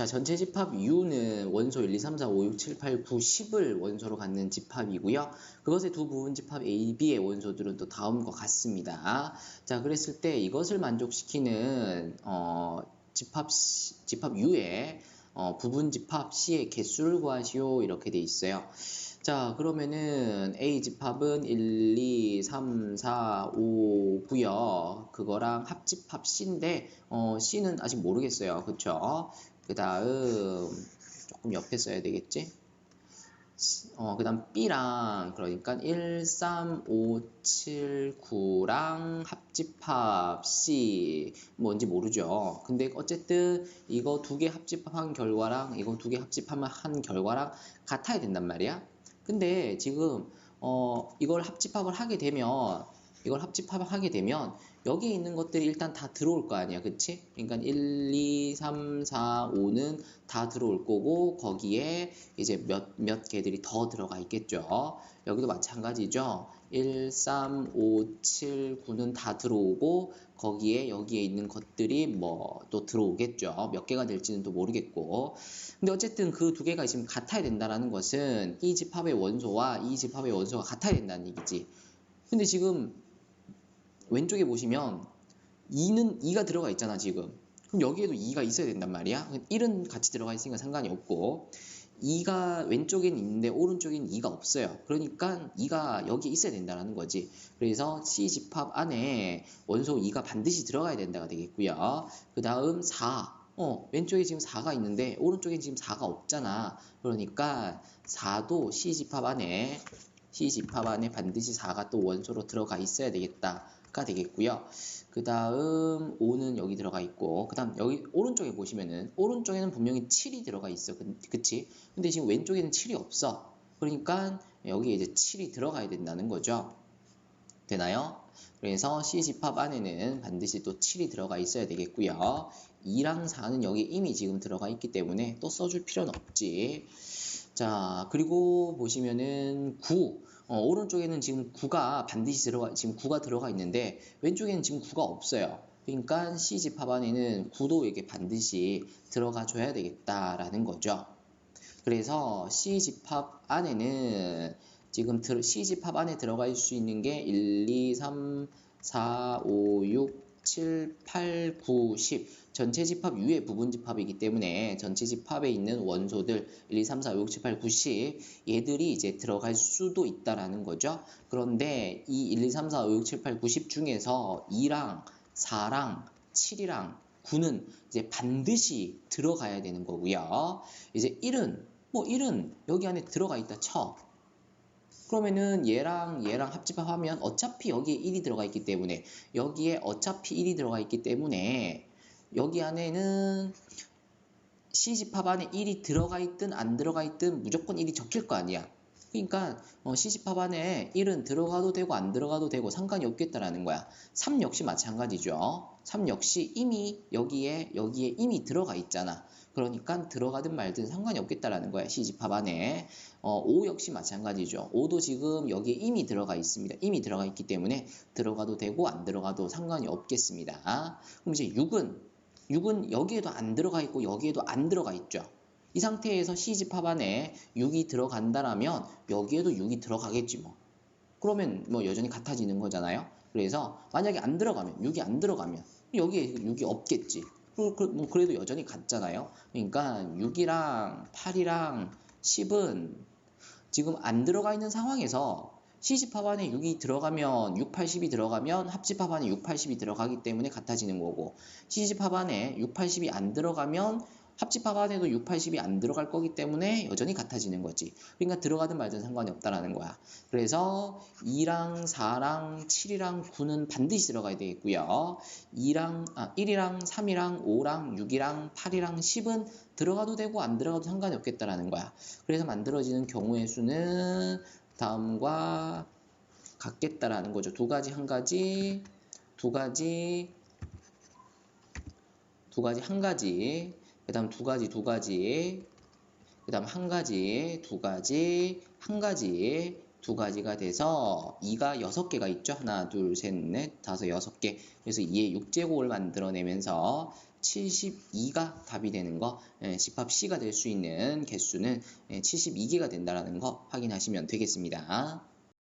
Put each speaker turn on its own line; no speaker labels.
자, 전체 집합 U는 원소 1, 2, 3, 4, 5, 6, 7, 8, 9, 10을 원소로 갖는 집합이고요. 그것의 두 부분 집합 A, B의 원소들은 또 다음과 같습니다. 자, 그랬을 때 이것을 만족시키는 어, 집합 C, 집합 U의 어, 부분 집합 C의 개수를 구하시오 이렇게 돼 있어요. 자, 그러면은 A 집합은 1, 2, 3, 4, 5, 9요. 그거랑 합집합 C인데 어, C는 아직 모르겠어요. 그쵸? 그 다음 조금 옆에 써야 되겠지? 어, 그 다음 B랑 그러니까 1, 3, 5, 7, 9랑 합집합 C 뭔지 모르죠. 근데 어쨌든 이거 두 개 합집합한 결과랑 이거 두 개 합집합한 결과랑 같아야 된단 말이야. 근데 지금 어, 이걸 합집합을 하게 되면 이걸 합집합을 하게 되면 여기에 있는 것들이 일단 다 들어올 거 아니야. 그치? 그러니까 1, 2, 3, 4, 5는 다 들어올 거고 거기에 이제 몇, 몇 개들이 더 들어가 있겠죠. 여기도 마찬가지죠 1, 3, 5, 7, 9는 다 들어오고 거기에 여기에 있는 것들이 뭐 또 들어오겠죠. 몇 개가 될지는 또 모르겠고. 근데 어쨌든 그 두 개가 지금 같아야 된다는 것은 이 집합의 원소와 이 집합의 원소가 같아야 된다는 얘기지. 근데 지금 왼쪽에 보시면 2는 2가 들어가 있잖아 지금. 그럼 여기에도 2가 있어야 된단 말이야. 1은 같이 들어가 있으니까 상관이 없고 2가 왼쪽엔 있는데 오른쪽엔 2가 없어요. 그러니까 2가 여기에 있어야 된다는 거지. 그래서 C집합 안에 원소 2가 반드시 들어가야 된다가 되겠고요. 그 다음 4 어, 왼쪽에 지금 4가 있는데 오른쪽엔 지금 4가 없잖아. 그러니까 4도 C집합 안에 C집합 안에 반드시 4가 또 원소로 들어가 있어야 되겠다 가 되겠고요. 그 다음 5는 여기 들어가 있고 그 다음 여기 오른쪽에 보시면은 오른쪽에는 분명히 7이 들어가 있어. 그, 그치? 근데 지금 왼쪽에는 7이 없어. 그러니까 여기에 이제 7이 들어가야 된다는 거죠. 되나요? 그래서 C집합 안에는 반드시 또 7이 들어가 있어야 되겠고요. 2랑 4는 여기 이미 지금 들어가 있기 때문에 또 써줄 필요는 없지. 자, 그리고 보시면은 9. 어, 오른쪽에는 지금 9가 반드시 들어가, 지금 9가 들어가 있는데, 왼쪽에는 지금 9가 없어요. 그러니까 C집 합 안에는 9도 이게 반드시 들어가 줘야 되겠다라는 거죠. 그래서 C집합 안에는 지금 C집합 안에 들어갈 수 있는 게 1, 2, 3, 4, 5, 6, 7, 8, 9, 10 전체 집합 U의 부분 집합이기 때문에 전체 집합에 있는 원소들 1, 2, 3, 4, 5, 6, 7, 8, 9, 10 얘들이 이제 들어갈 수도 있다라는 거죠. 그런데 이 1, 2, 3, 4, 5, 6, 7, 8, 9, 10 중에서 2랑 4랑 7이랑 9는 이제 반드시 들어가야 되는 거고요. 이제 1은 뭐 1은 여기 안에 들어가 있다 쳐. 그러면은 얘랑 얘랑 합집합하면 어차피 여기에 1이 들어가 있기 때문에 여기에 어차피 1이 들어가 있기 때문에 여기 안에는 C집합 안에 1이 들어가 있든 안 들어가 있든 무조건 1이 적힐 거 아니야. 그러니까 어, C집합 안에 1은 들어가도 되고 안 들어가도 되고 상관이 없겠다라는 거야. 3 역시 마찬가지죠. 3 역시 이미 여기에 여기에 이미 들어가 있잖아. 그러니까 들어가든 말든 상관이 없겠다라는 거야. C집합 안에. 어, 5 역시 마찬가지죠. 5도 지금 여기에 이미 들어가 있습니다. 이미 들어가 있기 때문에 들어가도 되고 안 들어가도 상관이 없겠습니다. 그럼 이제 6은 6은 여기에도 안 들어가 있고 여기에도 안 들어가 있죠. 이 상태에서 C집합 안에 6이 들어간다라면 여기에도 6이 들어가겠지 뭐. 그러면 뭐 여전히 같아지는 거잖아요. 그래서 만약에 안 들어가면 6이 안 들어가면 여기에 6이 없겠지. 뭐 그래도 여전히 같잖아요. 그러니까 6이랑 8이랑 10은 지금 안 들어가 있는 상황에서 C집합 안에 6이 들어가면 6, 8, 10이 들어가면 합집합 안에 6, 8, 10이 들어가기 때문에 같아지는 거고 C집합 안에 6, 8, 10이 안 들어가면 합집합 안에도 6, 80이 안 들어갈 거기 때문에 여전히 같아지는 거지. 그러니까 들어가든 말든 상관이 없다라는 거야. 그래서 2랑 4랑 7이랑 9는 반드시 들어가야 되겠고요. 2랑 아, 1이랑 3이랑 5랑 6이랑 8이랑 10은 들어가도 되고 안 들어가도 상관이 없겠다라는 거야. 그래서 만들어지는 경우의 수는 다음과 같겠다라는 거죠. 두 가지 한 가지 두 가지 두 가지 한 가지 그 다음 두 가지, 두 가지, 그 다음 한 가지, 두 가지, 한 가지, 두 가지가 돼서 2가 6개가 있죠. 하나, 둘, 셋, 넷, 다섯, 여섯 개. 그래서 2의 6제곱을 만들어내면서 72가 답이 되는 거, 예, 집합 C가 될 수 있는 개수는 예, 72개가 된다라는 거 확인하시면 되겠습니다.